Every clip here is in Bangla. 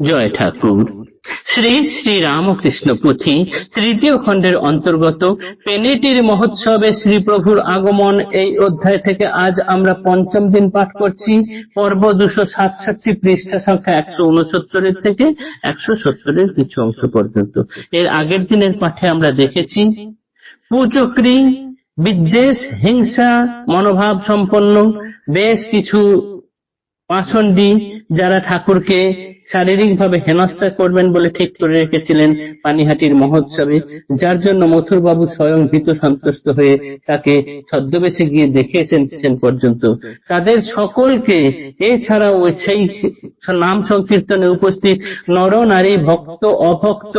জয় ঠাকুর। শ্রী শ্রী রামকৃষ্ণ পুঁথি তৃতীয় খণ্ডের অন্তর্গত পেনেটির মহোৎসবে শ্রী প্রভুর আগমন এই অধ্যায় থেকে আজ আমরা পঞ্চম দিন পাঠ করছি। পর্ব দুশো সাতষট্টি পৃষ্ঠা সংখ্যা একশো উনসত্তরের থেকে একশো সত্তরের কিছু অংশ পর্যন্ত। এর আগের দিনের পাঠে আমরা দেখেছি পুচক্রী বিদ্বেষ, হিংসা, মনোভাব সম্পন্ন, বেশ কিছু পাষণ্ডী যারা ঠাকুরকে শারীরিকভাবে হেনস্থা করবেন বলে ঠিক করে রেখেছিলেন পানিহাটির মহোৎসবে, যার জন্য মথুরবাবু স্বয়ং ভীত সন্তুষ্ট হয়ে তাকে ছদ্মবেশে গিয়ে দেখে এসেছেন পর্যন্ত। তাদের সকলকে এছাড়াও সেই নাম সংকীর্তনে উপস্থিত নর নারী ভক্ত, অভক্ত,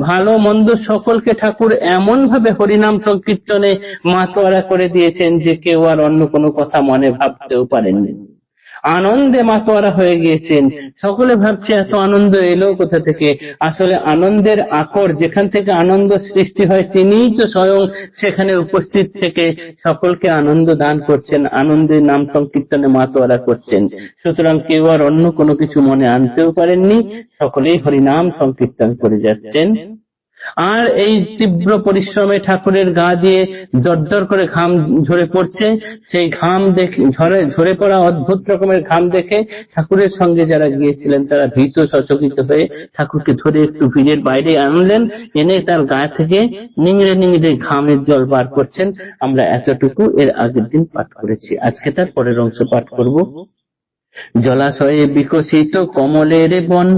ভালো মন্দ সকলকে ঠাকুর এমন ভাবে হরিনাম সংকীর্তনে মাতোয়ারা করে দিয়েছেন যে কেউ আর অন্য কোনো কথা মনে ভাবতেও পারেননি। আনন্দে মাতোয়ারা হয়ে গিয়েছেন। সকলে ভাবছে এত আনন্দ এলো কোথা থেকে? আসলে আনন্দের আকর যেখান থেকে আনন্দ সৃষ্টি হয় তিনিই তো স্বয়ং সেখানে উপস্থিত থেকে সকলকে আনন্দ দান করছেন আনন্দের নাম সংকীর্তনে মাতোয়ারা করছেন। সুতরাং কেউ আর অন্য কোনো কিছু মনে আনতেও পারেননি সকলেই হরিনাম সংকীর্তন করে যাচ্ছেন। আর এই তীব্র পরিশ্রমে ঠাকুরের গা দিয়ে দরদর করে ঘাম ঝরে পড়ছে, সেই ঘাম দেখে, ঝরে ঝরে পড়া অদ্ভুত রকমের ঘাম দেখে ঠাকুরের সঙ্গে যারা গিয়েছিলেন, তারা ভীত সচকিত হয়ে ঠাকুরকে ধরে একটু ভিড়ের বাইরে আনলেন, এনে তার গা থেকে নিংড়ে নিংড়ে ঘামের জল বার করছেন। আমরা এতটুকু এর আগের দিন পাঠ করেছি। আজকে তার পরের অংশ পাঠ করব। জলাশয়ে বিকশিত কমলের বন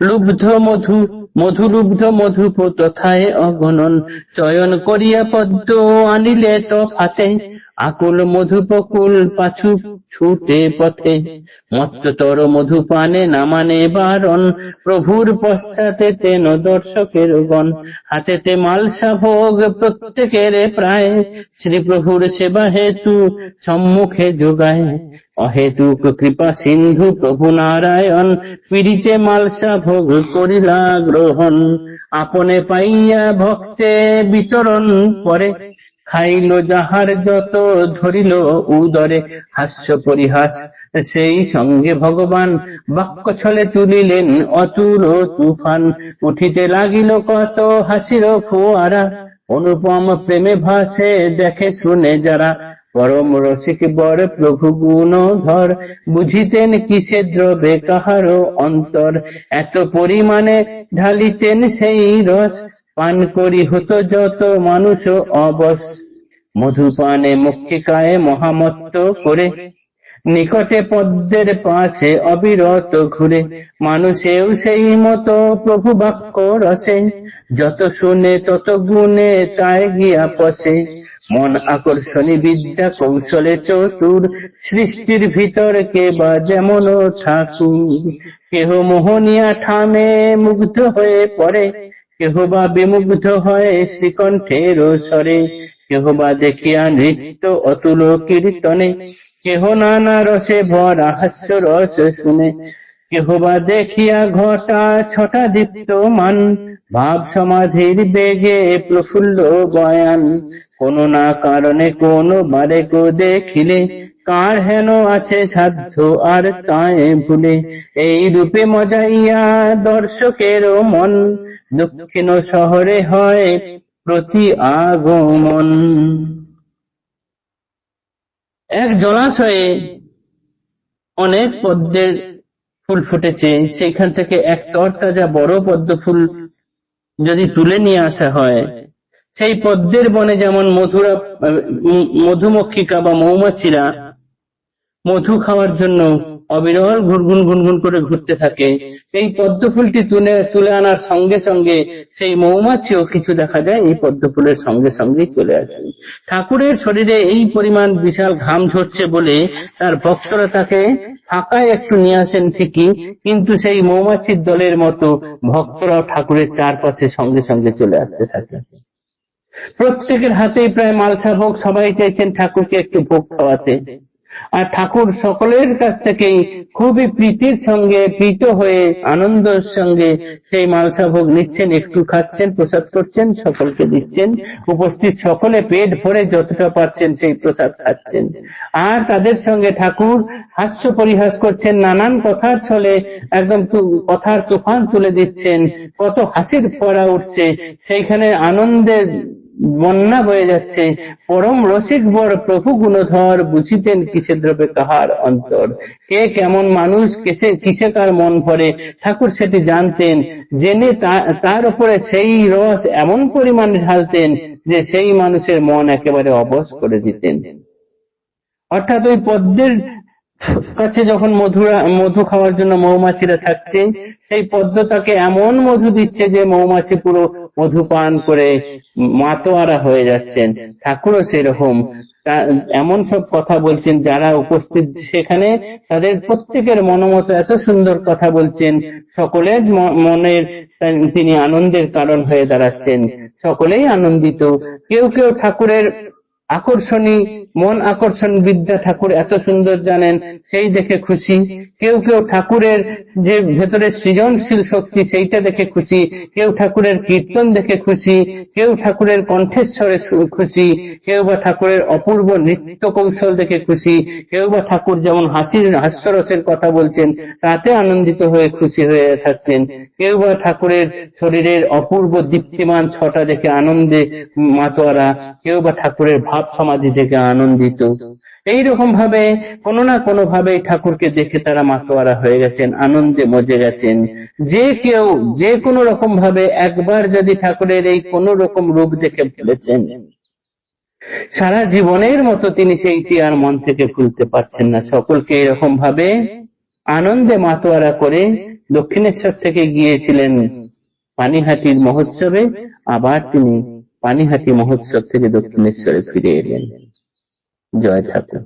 লুব্ধ মধু মধুলুব্ধ মধুপ তথায় অগণন চয়ন করিয়া পদ্ম আনিলে তো ফাতে আকুল মধুপকুল পাছু ছুটে পথে। মত্ততর মধুপানে নামানে বারণ, প্রভুর পশ্চাতে তেন দর্শকের গণ। হাতেতে মালসা ভোগ প্রত্যেকের প্রায়। শ্রী প্রভুর সেবা হেতু সম্মুখে যোগায়। অহেতুক কৃপা সিন্ধু প্রভু নারায়ণ, পীড়িতে মালসা ভোগ করিলা গ্রহণ আপনে পাইয়া ভক্তে বিতরণ করে। খাইল যাহার যত ধরিল উদরে, হাস্য পরিহাস, সেই সঙ্গে ভগবান বাক্য ছলে তুলিলেন অতুল তুফান। উঠিতে লাগিল কত হাসির ফোয়ারা, অনুপম প্রেমে ভাসে দেখে শুনে যারা। পরম রসিক বর প্রভু গুণ ধর বুঝিতেন কিসে দ্রবে কাহারো অন্তর। এত পরিমাণে ঢালিতেন সেই রস পান করি হতো যত মানুষ অবস মধুপানে মুক্তিকায় মহামত্ত করে। নিকটে পদ্মের পাশে অবিরত ঘুরে। মানুষেও সেই মতো প্রভু বাক্য রসে যত শুনে তত গুণে তাই গিয়া পশে মন আকর্ষণী বিদ্যা কৌশলে চতুর। সৃষ্টির ভিতর কে বা যেমন ঠাকুর। কেহ মোহনিয়া ঠামে মুগ্ধ হয়ে পড়ে। কেহ বা বিমুগ্ধ হয় শ্রীকণ্ঠের স্বরে। কেহ বা দেখিয়া নৃত্য অতুল কীর্তনে। কেহ নানা রসে ভরা হাস্য রস শুনে। কেহ বা দেখিয়া ঘটা ছটা দীপ্ত মান ভাব সমাধির বেগে প্রফুল্ল বয়ান। কোন না কারণে কোন বারে গো দেখিলে। কার হেন আছে সাধ্য আর তাই ভুলে। এই রূপে মজাইয়া দর্শকের মন। দক্ষিণ শহরে হয় প্রতি আগমন। এক জলাশয়ে অনেক পদ্মের ফুল ফুটেছে, সেখান থেকে এক তরতাজা বড় পদ্ম ফুল যদি তুলে নিয়ে আসা হয়, সেই পদ্মের বনে যেমন মধুরা মধুমক্ষিকা বা মৌমাছিরা মধু খাওয়ার জন্য অবিরল ঘুরগুন ঘুনঘুন করে ঘুরতে থাকে। এই পদ্ম ফুলটি তুলে তুলে আনার সঙ্গে সঙ্গে সেই মৌমাছিও কিছু দেখা যায়, এই পদ্ম ফুলের সঙ্গে সঙ্গেই চলে আসে। ঠাকুরের শরীরে এই পরিমাণ বিশাল ঘাম ঝরছে বলে তার ভক্তরা তাকে ফাঁকায় একটু নিয়ে আসেন ঠিকই, কিন্তু সেই মৌমাছির দলের মতো ভক্তরাও ঠাকুরের চারপাশে সঙ্গে সঙ্গে চলে আসতে থাকে। প্রত্যেকের হাতেই প্রায় মালসা ভোগ, সবাই চাইছেন ঠাকুরকে একটু ভোগ খাওয়াতে। আর ঠাকুর সকলের কাছ থেকেই খুবই প্রীতির সঙ্গে, প্রীত হয়ে, আনন্দের সঙ্গে সেই মালসা ভোগ নিচ্ছেন, একটু খাচ্ছেন, প্রসাদ করছেন, সকলকে দিচ্ছেন। উপস্থিত সকলে পেট ভরে যতটা পারছেন সেই প্রসাদ খাচ্ছেন। আর তাদের সঙ্গে ঠাকুর হাস্য পরিহাস করছেন, নানান কথার ছলে একদম কথার তুফান তুলে দিচ্ছেন, কত হাসির ফোয়ারা উঠছে। সেইখানে আনন্দের বন্যা বয়ে যাচ্ছে। পরম রসিক বর প্রভু গুণধর বুঝিতেন কিসে দ্রবে কাহার অন্তর? কে কেমন মানুষ, কিসে কিসে কার মন ভরে? ঠাকুর সেটি জানতেন, জেনে তার উপরে সেই রস এমন পরিমাণে ঢালতেন যে সেই মানুষের মন একেবারে অবশ করে দিতেন। অর্থাৎ ওই পদ্মের কাছে যখন মধুরা, মধু খাওয়ার জন্য মৌমাছিরা থাকছে, সেই পদ্ম তাকে এমন মধু দিচ্ছে যে মৌমাছি পুরো মধু পান করে মাতোয়ারা হয়ে যাচ্ছেন। ঠাকুরও সেরকম। এমন সব কথা বলছেন যারা উপস্থিত সেখানে। তাদের প্রত্যেকের মনোমত এত সুন্দর কথা বলছেন। সকলের মনের তিনি আনন্দের কারণ হয়ে দাঁড়াচ্ছেন। সকলেই আনন্দিত। কেউ কেউ ঠাকুরের আকর্ষণী মন আকর্ষণ বিদ্যা ঠাকুর এত সুন্দর জানেন, সেই দেখে খুশি। কেউ কেউ ঠাকুরের যে ভেতরে সৃজনশীল শক্তি, সেইটা দেখে খুশি। কেউ ঠাকুরের কীর্তন দেখে খুশি। কেউ ঠাকুরের কণ্ঠেশ্বরে খুশি। কেউ বা ঠাকুরের অপূর্ব নৃত্য কৌশল দেখে খুশি। কেউ বা ঠাকুর যেমন হাসির হাস্যরসের কথা বলছেন, তাতে আনন্দিত হয়ে খুশি হয়ে থাকছেন। কেউ বা ঠাকুরের শরীরের অপূর্ব দীপ্তিমান ছটা দেখে আনন্দে মাতোয়ারা। কেউ বা ঠাকুরের ভাব সমাধি থেকে আনন্দিত। এইরকম ভাবে কোনো না কোনো ভাবে ঠাকুরকে দেখে তারা মাতোয়ারা হয়ে গেছেন, আনন্দে মজে গেছেন। যে কেউ যে কোনো রকম ভাবে একবার যদি ঠাকুরের এই কোনো রকম রূপ দেখে ফেলেছেন সারা জীবনের মতো তিনি সেইটি আর মন থেকে ভুলতে পারছেন না। সকলকে এরকম ভাবে আনন্দে মাতোয়ারা করে দক্ষিণেশ্বর থেকে গিয়েছিলেন পানিহাটির মহোৎসবে। আবার তিনি পানিহাটি মহোৎসব থেকে দক্ষিণেশ্বরে ফিরে এলেন। জয় ঠাকুর